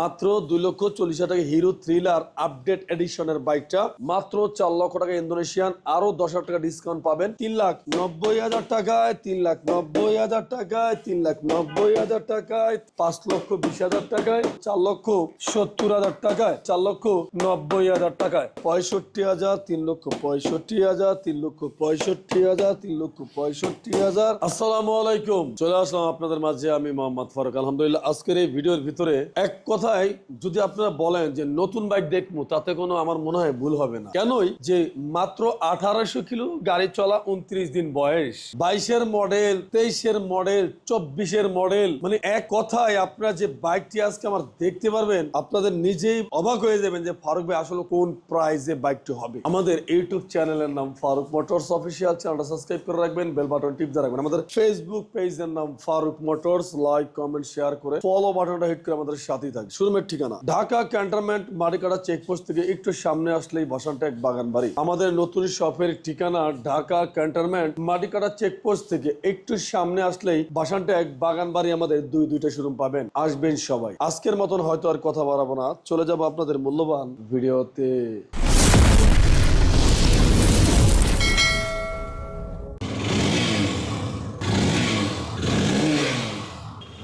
মাত্র দুই লক্ষ চল্লিশ হাজার টাকা হিরো থ্রিলার আপডেট এডিশনের বাইকটা মাত্র চার লক্ষ টাকা ইন্দোনেশিয়ান আরও দশ হাজার টাকা ডিসকাউন্ট পাবেন। তিন লাখ নব্বই হাজার টাকায়, তিন লাখ নব্বই হাজার টাকায়, তিন লাখ নব্বই হাজার টাকায়, পাঁচ লক্ষ বিশ হাজার টাকায়, চার লক্ষ সত্তর হাজার টাকায়, চার লক্ষ নব্বই হাজার টাকায়। পঁয়ষট্টি হাজার, তিন লক্ষ পঁয়ষট্টি হাজার, তিন লক্ষ পঁয়ষট্টি হাজার, তিন লক্ষ পঁয়ষট্টি হাজার। আসসালামু আলাইকুম। চলে আসলাম আপনাদের মাঝে আমি মোহাম্মদ ফারুক। আলহামদুলিল্লাহ, আজকের এই ভিডিওর ভিতরে এক কথায় যদি আপনারা বলেন যে নতুন বাইক দেখব, তাতে কোনো আমার মনে হয় ভুল হবে না। কেনই? যে মাত্র আঠারোশো কিলো গাড়ি চলা উনত্রিশ দিন বয়স। বাইশের মডেল, তেইশের মডেল, চব্বিশের মডেল। মানে এক কথায় আপনারা যে বাইকটি আজকে আমার দেখতে পারবেন, আপনাদের নিজেই অবাক হয়ে যাবেন যে ফারুক ভাই আসলে কোন প্রাইজে বাইকটি হবে। আমাদের ইউটিউব চ্যানেলের নাম ফারুক মোটরস অফিসিয়াল, চ্যানেলটা সাবস্ক্রাইব করে রাখবেন, বেল বাটন টিপ দিয়ে রাখবেন। আমাদের ফেসবুক পেজের নাম Farooq motors like comment share করে ফলো বাটনটা হিট করে আমাদের সাথেই থাকবে শোরুমের ঠিকানা। ঢাকা ক্যান্টনমেন্ট মারিকাটা চেকপোস্ট থেকে একটু সামনে আসলেই বাসানটেক বাগান বাড়ি আমাদের নতুন শপের ঠিকানা ঢাকা ক্যান্টনমেন্ট মাটিকাটা চেকপোস্ট থেকে একটু সামনে আসলেই বাসানটেক বাগান বাড়ি আমাদের দুই দুইটা শোরুম পাবেন। আসবেন সবাই। আজকের মতন হয়তো আর কথা বাড়াবো না। চলে যাব আপনাদের মূল্যবান ভিডিওতে।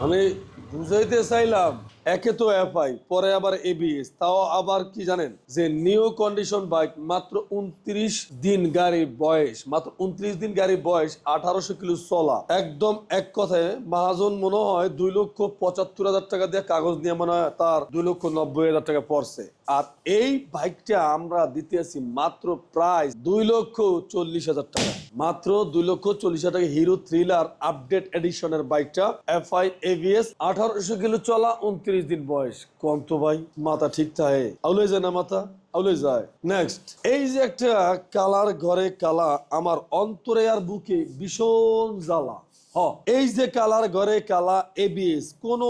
আমি বুঝাইতে চাইলাম একে তো এফআই, পরে আবার এবিএস তাও আবার কি জানেন? যে নিউ কন্ডিশন বাইক মাত্র উনত্রিশ দিন গাড়ির বয়স, মাত্র উনত্রিশ দিন গাড়ির বয়স আঠারোশো কিলো চলা। একদম এক কথায়, মহাজন মনে হয় দুই লক্ষ পঁচাত্তর হাজার টাকা দিয়ে কাগজ নিয়ে মনে হয় তার দুই লক্ষ নব্বই হাজার টাকা পড়ছে। আর এই বাইকটা আমরা দিতে আছি মাত্র প্রায় দুই লক্ষ চল্লিশ হাজার টাকা। মাত্র দুই লক্ষ চল্লিশ হাজার টাকা হিরো থ্রিলার আপডেট এডিশনের বাইকটা এফআই এভিএস আঠারোশো কিলো চলা, উনত্রিশ দিন বয়স। কম তো ভাই, মাথা ঠিক থাকে আউলে যায় না মাথা, আউলে যায়। নেক্সট এই যে একটা কালার ঘরে কালা, আমার অন্তরে আর বুকে ভীষণ জ্বালা। এই যে কালার ঘরে কালা এবিএস কোন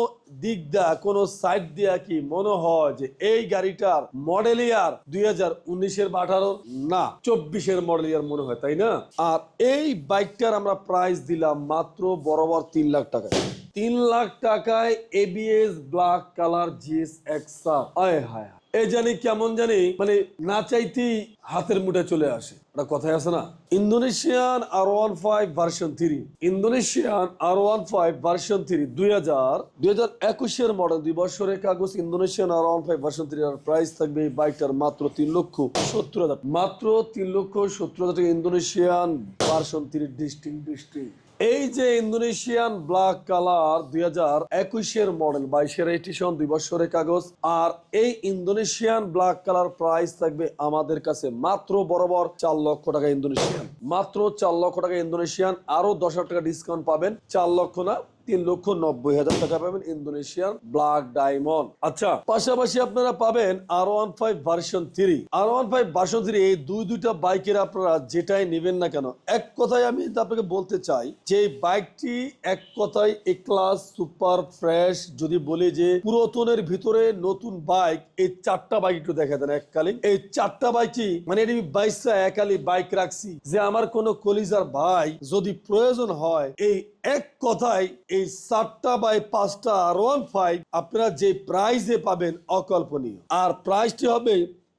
দিক দা কোন সাইড দিয়া কি মনে হয় যে এই গাড়িটার মডেল ইয়ার দুই হাজার উনিশের আঠারো? না, চব্বিশের মডেল ইয়ার মনে হয়, তাই না? আর এই বাইকটার আমরা প্রাইস দিলাম মাত্র বরাবর তিন লাখ টাকা তিন লাখ টাকায় এবিএস ব্ল্যাক কালার জিএস এক্সা আয় হায়। এ জানি কেমন জানি মানে না চাইতেই হাতের মুঠে চলে আসে। একটা কথাই আছে না? Indonesian R one five version three. Indonesian R one five version three দুই হাজার দুই হাজার একুশের মডেল দুই বছরের কাগজ Indonesian R one five version three আর প্রাইস থাকবে এই বাইকটার মাত্র তিন লক্ষ সত্তর হাজার। মাত্র তিন লক্ষ সত্তর হাজার টাকা Indonesian version three distinct distinct এই যে ইন্দোনেশিয়ান ব্ল্যাক কালার দুই হাজার একুশের মডেল বাইশের এডিশন দুই বছরের কাগজ, আর এই ইন্দোনেশিয়ান ব্ল্যাক কালার প্রাইস থাকবে আমাদের কাছে মাত্র বরাবর চার লক্ষ টাকা ইন্দোনেশিয়ান। মাত্র চার লক্ষ টাকা ইন্দোনেশিয়ান আরও দশ হাজার টাকা ডিসকাউন্ট পাবেন। চার লক্ষ না তিন লক্ষ নব্বই হাজার টাকা পাবেন ইন্দোনেশিয়ান ব্ল্যাক ডায়মন্ড। আচ্ছা পাশাপাশি আপনারা পাবেন R one five version three R one five version three এই দুই দুইটা বাইকের আপনারা যেটাই নেবেন না কেন, এক কথায় আমি আপনাকে বলতে চাই যে বাইকটি এক কথায় এ ক্লাস সুপার ফ্রেশ যদি বলি যে পুরাতনের ভিতরে নতুন বাইক, এই চারটা বাইক একটু দেখা দেন এককালীন। এই চারটা বাইকই মানে এটি বাইশটা একালি বাইক রাখছি যে আমার কোনো কলিজার ভাই যদি প্রয়োজন হয়, এই এক কথায় এই সাতটা বাই পাঁচটা আর ওয়ান ফাইভ আপনারা যে প্রাইজে পাবেন অকল্পনীয়। আর প্রাইসটি হবে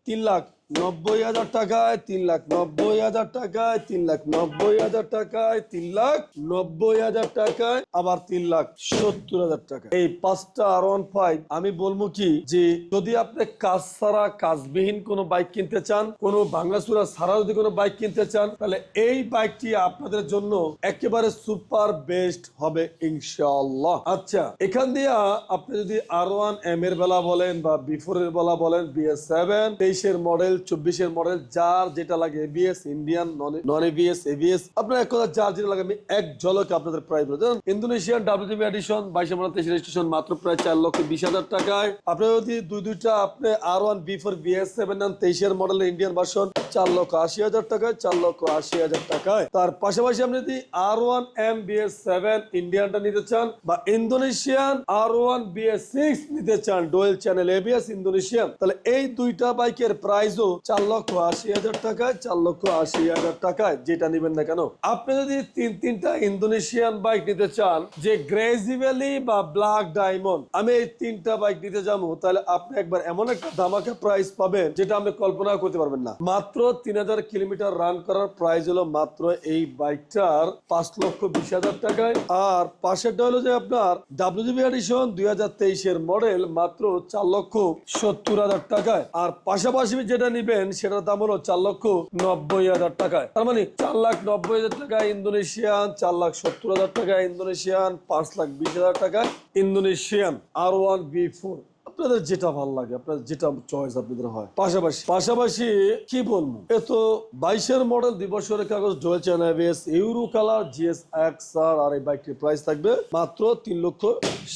তিন লাখ নব্বই হাজার টাকায় তিন লাখ, নব্বই হাজার টাকায় তিন লাখ, নব্বই হাজার টাকায় তিন লাখ, নব্বই হাজার টাকায় আবার তিন লাখ সত্তর হাজার টাকা এই পাঁচটা আর ওয়ান ফাইভ, আমি বলব কি যে যদি আপনি কাজ ছাড়া কাজবিহীন কোনো বাইক কিনতে চান, কোনো ভাঙ্গাচুরা ছাড়া যদি কোনো বাইক কিনতে চান, তাহলে এই বাইকটি আপনাদের জন্য একেবারে সুপার বেস্ট হবে ইনশাআল্লাহ। আচ্ছা এখান দিয়ে আপনি যদি আর ওয়ান এম এর বেলা বলেন বা বিফোর এর বেলা বলেন বিএস সেভেন, তেইশের মডেল চব্বিশের মডেল যার যেটা লাগে ABS Indian non ABS ABS আপনার এক কথা যার যেটা লাগে আমি এক ঝলকে আপনাদের বলে দেন ইন্দোনেশিয়ান এডিশন বাইশে মডেল তেইশ রেজিস্ট্রেশন মাত্র প্রায় চার লক্ষ বিশ হাজার টাকায়। আপনি যদি দুই দুইটা আপনি R one B four BS seven তেইশের ইন্ডিয়ান ভার্সন চার লক্ষ আশি হাজার টাকায়, চার লক্ষ আশি হাজার টাকায়। তার পাশাপাশি আপনি যদি R one M BS seven ইন্ডিয়ানটা নিতে চান বা Indonesian R one BS six নিতে চান ডোয়েল চ্যানেল এবিএস ইন্দোনেশিয়ান তাহলে এই দুইটা বাইকের প্রাইসও চার লক্ষ আশি হাজার টাকায়, চার লক্ষ আশি হাজার টাকায়, যেটা নিবেন না কেন? আপনি যদি তিন, তিনটা ইন্দোনেশিয়ান বাইক নিতে চান, যে গ্রেজি ভ্যালি বা ব্ল্যাক ডায়মন্ড আমি এই তিনটা বাইক নিতে যাব, তাহলে আপনি একবার এমন একটা ধামাকা প্রাইস পাবেন, যেটা আপনি কল্পনা করতে পারবেন না। মাত্র তিন হাজার কিলোমিটার রান করার প্রাইস হলো মাত্র এই বাইকটার পাঁচ লক্ষ বিশ হাজার টাকায়। আর পাশেরটা হলো যে আপনার ডাব্লিউজিবি এডিশন দুই হাজার তেইশের মডেল মাত্র চার লক্ষ সত্তর হাজার টাকায়। আর পাশাপাশি যেটা নিবেন, সেটার দাম হলো চার লক্ষ নব্বই হাজার টাকায়। তার মানে চার লাখ নব্বই হাজার টাকায় ইন্দোনেশিয়ান, চার লাখ সত্তর হাজার টাকায় ইন্দোনেশিয়ান, পাঁচ লাখ বিশ হাজার টাকায় Indonesian R one B four আপনাদের যেটা ভালো লাগে, আপনাদের যেটা চয়েস আপনাদের হয়। পাশাপাশি পাশাপাশি কি বলব? এ তো বাইশের মডেল দুই বছরের কাগজ dual channel euro colour, GS X R আর এই বাইকটির প্রাইস থাকবে মাত্র তিন লক্ষ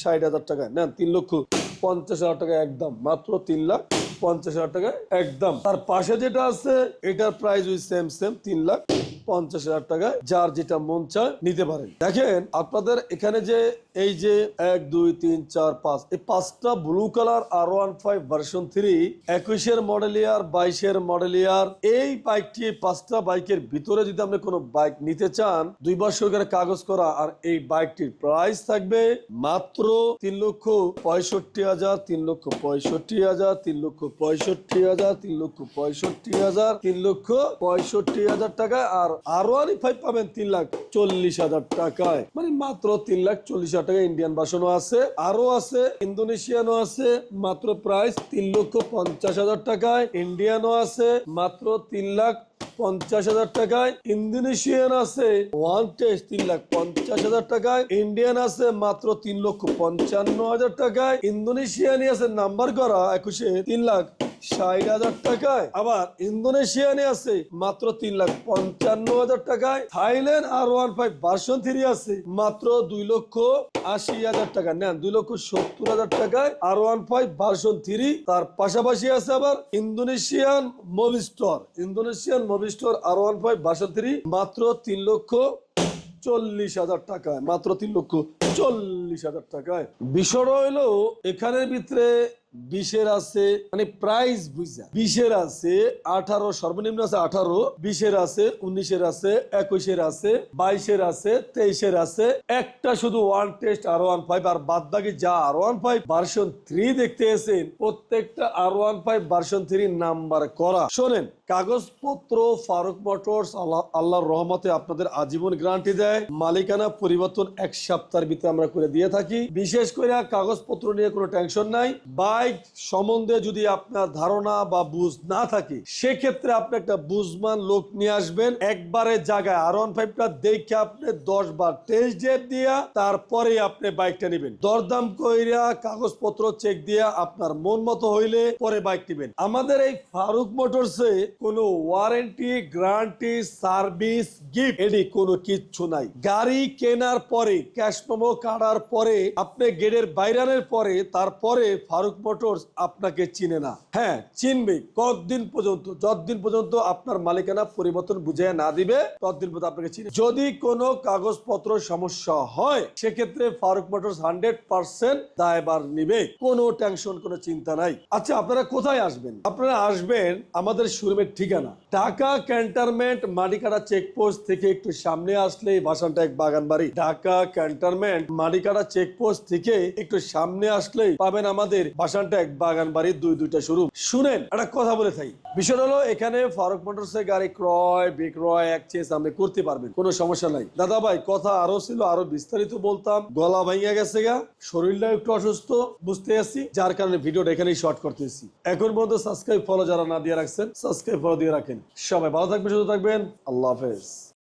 ষাট হাজার টাকায়। নেন, তিন লক্ষ পঞ্চাশ হাজার টাকা একদম, মাত্র তিন লাখ পঞ্চাশ হাজার টাকা একদম। তার পাশে যেটা আছে, এটার প্রাইস ওই সেম সেম তিন লাখ পঞ্চাশ হাজার টাকায় যার যেটা মন চায়, নিতে পারেন। দেখেন, আপনাদের এখানে যে এই যে এক, দুই, তিন, চার, পাঁচ, এই পাঁচটা blue colour R one five version three একুশের মডেল ইয়ার বাইশের মডেল ইয়ার এই বাইকটি এই পাঁচটা বাইকের ভিতরে যদি আপনি কোনো বাইক নিতে চান দুই বছর করে কাগজ করা, আর এই বাইকটির প্রাইস থাকবে মাত্র তিন লক্ষ পঁয়ষট্টি হাজার, তিন লক্ষ পঁয়ষট্টি হাজার, তিন লক্ষ পঁয়ষট্টি হাজার, তিন লক্ষ পঁয়ষট্টি হাজার, তিন লক্ষ পঁয়ষট্টি হাজার টাকায়, আর আরও আনি ফাইভ পাবেন তিন লাখ চল্লিশ হাজার টাকায়। মানে মাত্র তিন লাখ চল্লিশ হাজার টাকা ইন্ডিয়ান বাসনও আছে আরও আছে, ইন্দোনেশিয়ানও আছে, মাত্র প্রাইস তিন লক্ষ পঞ্চাশ হাজার টাকায় ইন্ডিয়ানও আছে, মাত্র তিন লাখ পঞ্চাশ হাজার টাকায়, ইন্দোনেশিয়ান আছে ওয়ান টেস্ট তিন লাখ পঞ্চাশ হাজার টাকায় ইন্ডিয়ান আছে, মাত্র তিন লক্ষ পঞ্চান্ন হাজার টাকায়, ইন্দোনেশিয়ানই আছে নাম্বার করা একুশে তিন লাখ ষাট হাজার টাকায়। আবার ইন্দোনেশিয়ানে আছে মাত্র তিন লাখ পঞ্চান্ন হাজার টাকায়। Thailand R one five version three আছে মাত্র দুই লক্ষ আশি হাজার টাকা। নেন, দুই লক্ষ সত্তর হাজার টাকায় R one five version three. তার পাশাপাশি আছে আবার Indonesian Movistar Indonesian Movistar R one five version three মাত্র তিন লক্ষ চল্লিশ হাজার টাকায়। মাত্র তিন লক্ষ চল্লিশ হাজার টাকায়। বিষয়টা হলো, এখানের ভিতরে বিশের আছে মানে প্রাইস বুঝা বিশের আছে আঠারো, সর্বনিম্ন আছে আঠারো, বিশের আছে উনিশের আছে, একুশের আছে, বাইশের আছে, তেইশের আছে। একটা শুধু one test R one five আর বাদ বাকি যা R one five version three দেখতে এসেন প্রত্যেকটা R one five version three number করা। শোনেন কাগজপত্র, ফারুক মোটরস, আল্লাহ, আল্লাহর রহমতে আপনাদের আজীবন গ্যারান্টি দেয়। মালিকানা পরিবর্তন এক সপ্তাহের ভিতরে আমরা করে দিয়ে থাকি। বিশেষ করে কাগজপত্র নিয়ে কোনো টেনশন নাই। বাইক সম্বন্ধে যদি আপনার ধারণা বা বুঝ না থাকে, সেক্ষেত্রে আপনি একটা বুঝমান লোক নিয়ে আসবেন। একবারে জায়গায় আর ওয়ান ফাইভটা দেখে আপনি দশ বার টেস্ট ডেট দিয়া তারপরে আপনি বাইকটা নেবেন। দরদাম কইরা কাগজপত্র চেক দিয়া আপনার মন মতো হইলে পরে বাইক নেবেন। আমাদের এই ফারুক মোটরসে কোনো ওয়ারেন্টি গ্যারান্টি সার্ভিস গিফট এটি কোনো কিচ্ছু নাই। গাড়ি কেনার পরে ক্যাশ মেমো কাটার পরে, আপনি গেটের বাইরানের পরে, তারপরে ফারুক মোটরস আপনাকে চিনে না। হ্যাঁ চিনবে, কতদিন পর্যন্ত, যতদিন পর্যন্ত আপনার মালিকানা পরিবর্তন বুঝে না দিবে, ততদিন পর্যন্ত আপনাকে চিনে। যদি কোনো কাগজপত্র সমস্যা হয়, সেক্ষেত্রে ফারুক মোটরস হান্ড্রেড পার্সেন্ট দায়বার নিবে। কোনো টেনশন কোনো চিন্তা নাই। আচ্ছা আপনারা কোথায় আসবেন? আপনারা আসবেন আমাদের শোরুমের ঠিকানা। ঢাকা ক্যান্টনমেন্ট মাটিকাটা চেকপোস্ট থেকে একটু সামনে আসলে ভাষণটা এক বাগান বাড়ি ঢাকা ক্যান্টনমেন্ট মাটিকাটা চেকপোস্ট থেকে একটু সামনে আসলেই পাবেন আমাদের ভাষণটা এক বাগান বাড়ির দুই দুইটা শোরুম। শুনেন, একটা কথা বলে থাকি। বিষয় হলো, এখানে ফারুক মোটরসের গাড়ি ক্রয়, বিক্রয় একচেস আপনি করতে পারবেন, কোনো সমস্যা নাই। দাদা ভাই, কথা আরও ছিল, আরও বিস্তারিত বলতাম। গলা ভাঙিয়া গেছে গা শরীরটা একটু অসুস্থ, বুঝতে আছি। যার কারণে ভিডিওটা এখানেই শর্ট করতেছি। এখন পর্যন্ত সাবস্ক্রাইব ফলো যারা না দিয়ে রাখছেন সাবস্ক্রাইব ফলো দিয়ে রাখেন। সবাই ভালো থাকবেন সুস্থ থাকবেন। আল্লাহ হাফেজ।